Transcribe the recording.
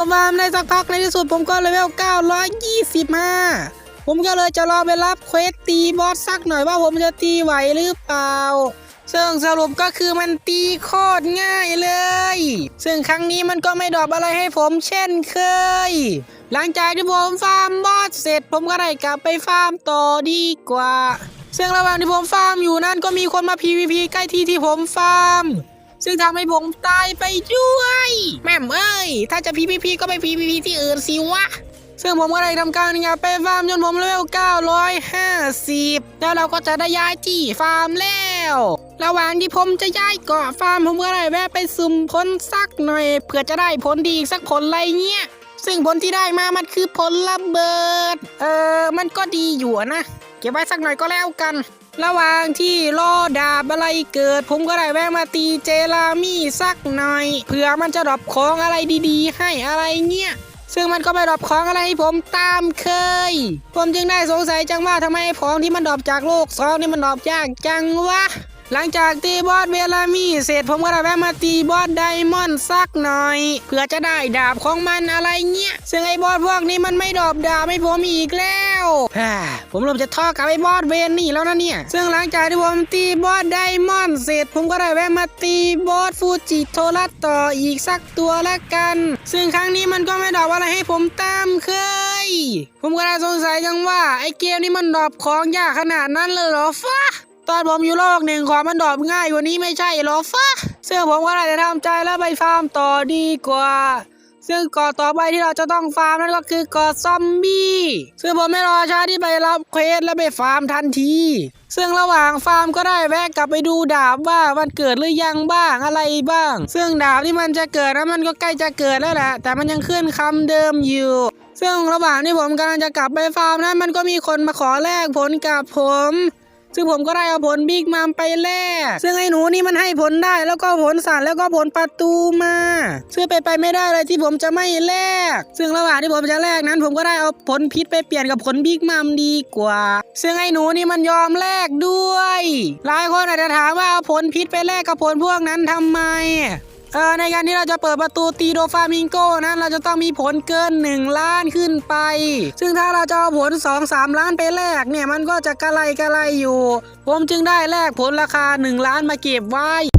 ฟาร์มในสักพักในที่สุดผมก็เลเวล 925 ผมก็เลยจะลองไปรับเควสตีบอสสักหน่อยว่าผมจะตีไหวหรือเปล่า ซึ่งสรุปก็คือมันตีโคตรง่ายเลย ซึ่งครั้งนี้มันก็ไม่ดรอปอะไรให้ผมเช่นเคย หลังจากที่ผมฟาร์มบอสเสร็จ ผมก็ได้กลับไปฟาร์มต่อดีกว่า ซึ่งระหว่างที่ผมฟาร์มอยู่นั่นก็มีคนมา PVP ใกล้ที่ที่ผมฟาร์ม ซึ่งทำให้ผมตายไปด้วย แม่มเอ้ย ถ้าจะ PVP ก็ไป PVP ที่อื่นสิวะ ซึ่งผมก็ได้ทำการงานไปฟาร์มจนผมเลเวล950 แล้วเราก็จะได้ย้ายที่ฟาร์มแล้ว ระหว่างที่ผมจะย้ายเกาะฟาร์มผมก็ได้แวะไปสุ่มผลสักหน่อยเพื่อจะได้ผลดีอีกสักผลอะไรเงี้ย ซึ่งผลที่ได้มามันคือผลระเบิด เออมันก็ดีอยู่นะ เก็บไว้สักหน่อยก็แล้วกัน ระหว่างที่รอดาบอะไรเกิด ผมก็ได้แวะมาตีเจลามี่สักหน่อยเผื่อมันจะดรอปของอะไรดีๆ ให้อะไรเงี้ยซึ่งมันก็ไม่ดรอปของอะไรให้ผมตามเคย ผมจึงได้สงสัยจังว่าทำไมของที่มันดรอปจากโลกสองนี่มันดรอปยากจังวะหลังจากตีบอสเวลามีเสร็จผมก็ได้แวะมาตีบอสไดมอนด์สักหน่อยเพื่อจะได้ดาบของมันอะไรเงี้ย ซึ่งไอ้บอสพวกนี้มันไม่ดรอปดาบให้ผมอีกแล้ว ฮ่าผมเริ่มจะทอกับไอ้บอสเวนนี่แล้วนะเนี่ย ซึ่งหลังจากที่ผมตีบอสไดมอนด์เสร็จ ผมก็ได้แวะมาตีบอสฟูจิโทรัสต่ออีกสักตัวละกัน ซึ่งครั้งนี้มันก็ไม่ดอปอะไรให้ผมตามเคย ผมก็ได้สงสัยจังว่าไอ้เกมนี้มันดอปของยากขนาดนั้นเลยเหรอฟ้าตอนผมอยู่โลกหนึ่งของมันดอปง่ายกว่านี้ไม่ใช่เหรอฟะซึ่งผมก็ได้จะทำใจแล้วไปฟาร์มต่อดีกว่า ซึ่งเกาะต่อไปที่เราจะต้องฟาร์มนั่นก็คือเกาะซอมบี้ซึ่งผมไม่รอช้าที่ไปรับเควสและไปฟาร์มทันที ซึ่งระหว่างฟาร์มก็ได้แวะกลับไปดูดาบว่ามันเกิดหรือยังบ้างอะไรบ้าง ซึ่งดาบที่มันจะเกิดนั้นมันก็ใกล้จะเกิดแล้วแหละแต่มันยังขึ้นคำเดิมอยู่ซึ่งระหว่างที่ผมกำลังจะกลับไปฟาร์มนั้นมันก็มีคนมาขอแลกผลกับผม ซึ่งผมก็ได้เอาผลบิ๊กมัมไปแลกซึ่งไอ้หนูนี่มันให้ผลได้แล้วก็ผลสัตว์แล้วก็ผลประตูมาซึ่งไปไปไม่ได้เลยที่ผมจะไม่แลกซึ่งระหว่างที่ผมจะแลกนั้น ผมก็ได้เอาผลพิษไปเปลี่ยนกับผลบิ๊กมัมดีกว่า ซึ่งไอ้หนูนี่มันยอมแลกด้วย หลายคนอาจจะถามว่าเอาผลพิษไปแลกกับผลพวกนั้นทำไม เออในการที่เราจะเปิดประตูตีโดฟามิงโกนั้นเราจะต้องมีผลเกิน 1 ล้านขึ้นไป ซึ่งถ้าเราจะเอาผล 2-3 ล้านไปแลกเนี่ยมันก็จะกระไรกระไรอยู่ ผมจึงได้แลกผลราคา 1 ล้านมาเก็บไว้